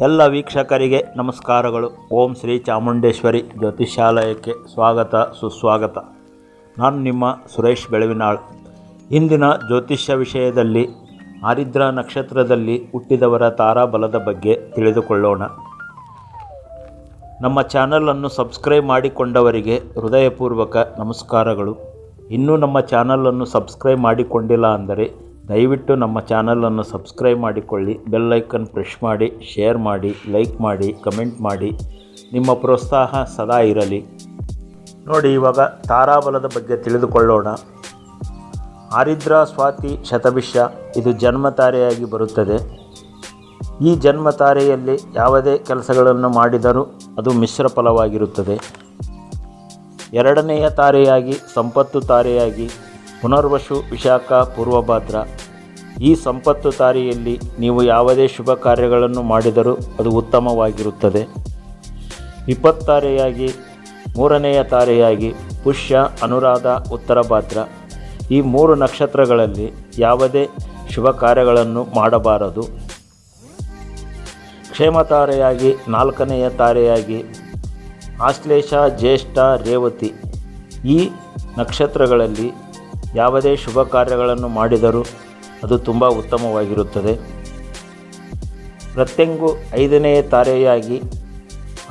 ಎಲ್ಲ ವೀಕ್ಷಕರಿಗೆ ನಮಸ್ಕಾರಗಳು. ಓಂ ಶ್ರೀ ಚಾಮುಂಡೇಶ್ವರಿ ಜ್ಯೋತಿಷಾಲಯಕ್ಕೆ ಸ್ವಾಗತ, ಸುಸ್ವಾಗತ. ನಾನು ನಿಮ್ಮ ಸುರೇಶ್ ಬೆಳವಿನಾಳ್. ಇಂದಿನ ಜ್ಯೋತಿಷ್ಯ ವಿಷಯದಲ್ಲಿ, ಆರಿದ್ರ ನಕ್ಷತ್ರದಲ್ಲಿ ಹುಟ್ಟಿದವರ ತಾರಾಬಲದ ಬಗ್ಗೆ ತಿಳಿದುಕೊಳ್ಳೋಣ. ನಮ್ಮ ಚಾನಲನ್ನು ಸಬ್ಸ್ಕ್ರೈಬ್ ಮಾಡಿಕೊಂಡವರಿಗೆ ಹೃದಯಪೂರ್ವಕ ನಮಸ್ಕಾರಗಳು. ಇನ್ನೂ ನಮ್ಮ ಚಾನಲನ್ನು ಸಬ್ಸ್ಕ್ರೈಬ್ ಮಾಡಿಕೊಂಡಿಲ್ಲ ಅಂದರೆ ದಯವಿಟ್ಟು ನಮ್ಮ ಚಾನಲನ್ನು ಸಬ್ಸ್ಕ್ರೈಬ್ ಮಾಡಿಕೊಳ್ಳಿ, ಬೆಲ್ ಪ್ರೆಶ್ ಮಾಡಿ, ಶೇರ್ ಮಾಡಿ, ಲೈಕ್ ಮಾಡಿ, ಕಮೆಂಟ್ ಮಾಡಿ. ನಿಮ್ಮ ಪ್ರೋತ್ಸಾಹ ಸದಾ ಇರಲಿ. ನೋಡಿ, ಇವಾಗ ತಾರಾಬಲದ ಬಗ್ಗೆ ತಿಳಿದುಕೊಳ್ಳೋಣ. ಆರಿದ್ರ ಸ್ವಾತಿ ಶತಭಿಷ್ಯ ಇದು ಜನ್ಮ ತಾರೆಯಾಗಿ ಬರುತ್ತದೆ. ಈ ಜನ್ಮ ತಾರೆಯಲ್ಲಿ ಯಾವುದೇ ಕೆಲಸಗಳನ್ನು ಮಾಡಿದರೂ ಅದು ಮಿಶ್ರ ಫಲವಾಗಿರುತ್ತದೆ. ಎರಡನೆಯ ತಾರೆಯಾಗಿ ಸಂಪತ್ತು ತಾರೆಯಾಗಿ ಪುನರ್ವಶು ವಿಶಾಖ ಪೂರ್ವಭಾದ್ರ. ಈ ಸಂಪತ್ತು ತಾರೆಯಲ್ಲಿ ನೀವು ಯಾವುದೇ ಶುಭ ಕಾರ್ಯಗಳನ್ನು ಮಾಡಿದರೂ ಅದು ಉತ್ತಮವಾಗಿರುತ್ತದೆ. ವಿಪತ್ತಾರೆಯಾಗಿ ಮೂರನೆಯ ತಾರೆಯಾಗಿ ಪುಷ್ಯ, ಅನುರಾಧ, ಉತ್ತರ ಭಾದ್ರ. ಈ ಮೂರು ನಕ್ಷತ್ರಗಳಲ್ಲಿ ಯಾವುದೇ ಶುಭ ಕಾರ್ಯಗಳನ್ನು ಮಾಡಬಾರದು. ಕ್ಷೇಮತಾರೆಯಾಗಿ ನಾಲ್ಕನೆಯ ತಾರೆಯಾಗಿ ಆಶ್ಲೇಷ, ಜ್ಯೇಷ್ಠ, ರೇವತಿ. ಈ ನಕ್ಷತ್ರಗಳಲ್ಲಿ ಯಾವುದೇ ಶುಭ ಕಾರ್ಯಗಳನ್ನು ಮಾಡಿದರೂ ಅದು ತುಂಬ ಉತ್ತಮವಾಗಿರುತ್ತದೆ. ಪ್ರತ್ಯಂಗು ಐದನೇ ತಾರೆಯಾಗಿ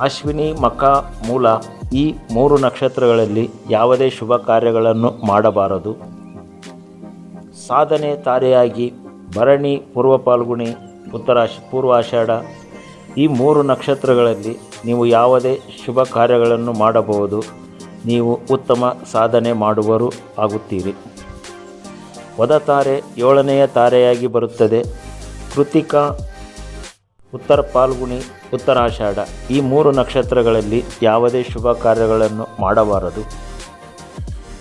ಅಶ್ವಿನಿ ಮಕ ಮೂಲ ಈ ಮೂರು ನಕ್ಷತ್ರಗಳಲ್ಲಿ ಯಾವುದೇ ಶುಭ ಕಾರ್ಯಗಳನ್ನು ಮಾಡಬಾರದು. ಸಾಧನೆ ತಾರೆಯಾಗಿ ಭರಣಿ, ಪೂರ್ವ ಪಾಲ್ಗುಣಿ ಉತ್ತರಾಶ ಪೂರ್ವಾಷಾಢ ಈ ಮೂರು ನಕ್ಷತ್ರಗಳಲ್ಲಿ ನೀವು ಯಾವುದೇ ಶುಭ ಕಾರ್ಯಗಳನ್ನು ಮಾಡಬಹುದು. ನೀವು ಉತ್ತಮ ಸಾಧನೆ ಮಾಡುವರು ಆಗುತ್ತೀರಿ. ವದತಾರೆ ಏಳನೆಯ ತಾರೆಯಾಗಿ ಬರುತ್ತದೆ. ಕೃತಿಕಾ, ಉತ್ತರ ಪಾಲ್ಗುಣಿ, ಉತ್ತರಾಷಾಢ. ಈ ಮೂರು ನಕ್ಷತ್ರಗಳಲ್ಲಿ ಯಾವುದೇ ಶುಭ ಕಾರ್ಯಗಳನ್ನು ಮಾಡಬಾರದು.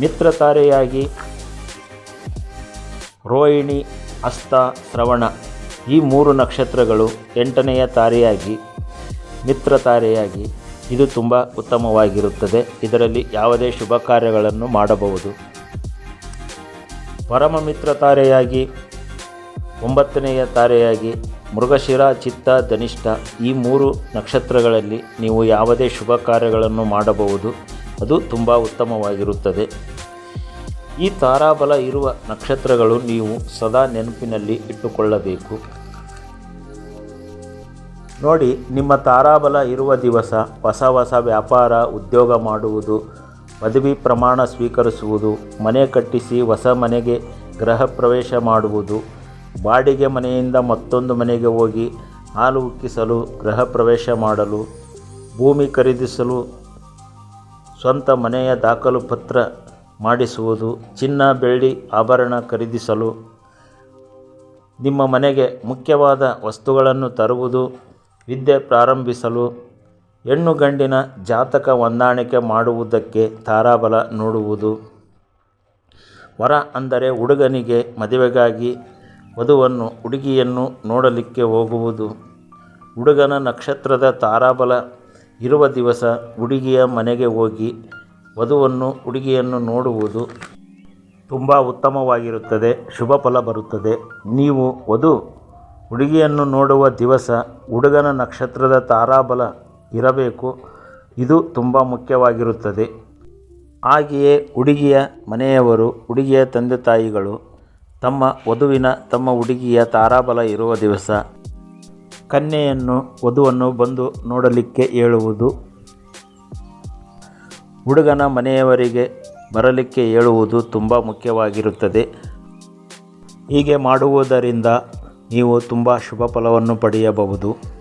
ಮಿತ್ರ ತಾರೆಯಾಗಿ ರೋಹಿಣಿ, ಅಸ್ತ, ಶ್ರವಣ. ಈ ಮೂರು ನಕ್ಷತ್ರಗಳು ಎಂಟನೆಯ ತಾರೆಯಾಗಿ, ಮಿತ್ರ ತಾರೆಯಾಗಿ. ಇದು ತುಂಬ ಉತ್ತಮವಾಗಿರುತ್ತದೆ. ಇದರಲ್ಲಿ ಯಾವುದೇ ಶುಭ ಕಾರ್ಯಗಳನ್ನು ಮಾಡಬಹುದು. ಪರಮ ಮಿತ್ರ ತಾರೆಯಾಗಿ ಒಂಬತ್ತನೆಯ ತಾರೆಯಾಗಿ ಮೃಗಶಿರ, ಚಿತ್ತ, ಧನಿಷ್ಠ ಈ ಮೂರು ನಕ್ಷತ್ರಗಳಲ್ಲಿ ನೀವು ಯಾವುದೇ ಶುಭ ಕಾರ್ಯಗಳನ್ನು ಮಾಡಬಹುದು. ಅದು ತುಂಬ ಉತ್ತಮವಾಗಿರುತ್ತದೆ. ಈ ತಾರಾಬಲ ಇರುವ ನಕ್ಷತ್ರಗಳು ನೀವು ಸದಾ ನೆನಪಿನಲ್ಲಿ ಇಟ್ಟುಕೊಳ್ಳಬೇಕು. ನೋಡಿ, ನಿಮ್ಮ ತಾರಾಬಲ ಇರುವ ದಿವಸ ಹೊಸ ಹೊಸ ವ್ಯಾಪಾರ, ಉದ್ಯೋಗ ಮಾಡುವುದು ಪದವಿ ಪ್ರಮಾಣ ಸ್ವೀಕರಿಸುವುದು, ಮನೆ ಕಟ್ಟಿಸಿ ಹೊಸ ಮನೆಗೆ ಗೃಹ ಪ್ರವೇಶ ಮಾಡುವುದು, ಬಾಡಿಗೆ ಮನೆಯಿಂದ ಮತ್ತೊಂದು ಮನೆಗೆ ಹೋಗಿ ಹಾಲು ಉಕ್ಕಿಸಲು, ಗೃಹ ಪ್ರವೇಶ ಮಾಡಲು, ಭೂಮಿ ಖರೀದಿಸಲು ಸ್ವಂತ ಮನೆಯ ದಾಖಲು ಪತ್ರ ಮಾಡಿಸುವುದು, ಚಿನ್ನ, ಬೆಳ್ಳಿ, ಆಭರಣ ಖರೀದಿಸಲು, ನಿಮ್ಮ ಮನೆಗೆ ಮುಖ್ಯವಾದ ವಸ್ತುಗಳನ್ನು ತರುವುದು, ವಿದ್ಯೆ ಪ್ರಾರಂಭಿಸಲು ಹೆಣ್ಣು ಗಂಡಿನ ಜಾತಕ ಹೊಂದಾಣಿಕೆ ಮಾಡುವುದಕ್ಕೆ ತಾರಾಬಲ ನೋಡುವುದು. ವರ ಅಂದರೆ ಹುಡುಗನಿಗೆ ಮದುವೆಗಾಗಿ ವಧುವನ್ನು ಹುಡುಗಿಯನ್ನು ನೋಡಲಿಕ್ಕೆ ಹೋಗುವುದು. ಹುಡುಗನ ನಕ್ಷತ್ರದ ತಾರಾಬಲ ಇರುವ ದಿವಸ ಹುಡುಗಿಯ ಮನೆಗೆ ಹೋಗಿ ವಧುವನ್ನು ಹುಡುಗಿಯನ್ನು ನೋಡುವುದು ತುಂಬ ಉತ್ತಮವಾಗಿರುತ್ತದೆ, ಶುಭ ಫಲ ಬರುತ್ತದೆ. ನೀವು ವಧು ಹುಡುಗಿಯನ್ನು ನೋಡುವ ದಿವಸ ಹುಡುಗನ ನಕ್ಷತ್ರದ ತಾರಾಬಲ ಇರಬೇಕು. ಇದು ತುಂಬ ಮುಖ್ಯವಾಗಿರುತ್ತದೆ. ಹಾಗೆಯೇ ಹುಡುಗಿಯ ಮನೆಯವರು, ಹುಡುಗಿಯ ತಂದೆ ತಾಯಿಗಳು ತಮ್ಮ ವಧುವಿನ, ತಮ್ಮ ಹುಡುಗಿಯ ತಾರಾಬಲ ಇರುವ ದಿವಸ ಕನ್ಯೆಯನ್ನು, ವಧುವನ್ನು ಬಂದು ನೋಡಲಿಕ್ಕೆ ಹೇಳುವುದು, ಹುಡುಗನ ಮನೆಯವರಿಗೆ ಬರಲಿಕ್ಕೆ ಹೇಳುವುದು ತುಂಬ ಮುಖ್ಯವಾಗಿರುತ್ತದೆ. ಹೀಗೆ ಮಾಡುವುದರಿಂದ ನೀವು ತುಂಬ ಶುಭ ಫಲವನ್ನು ಪಡೆಯಬಹುದು.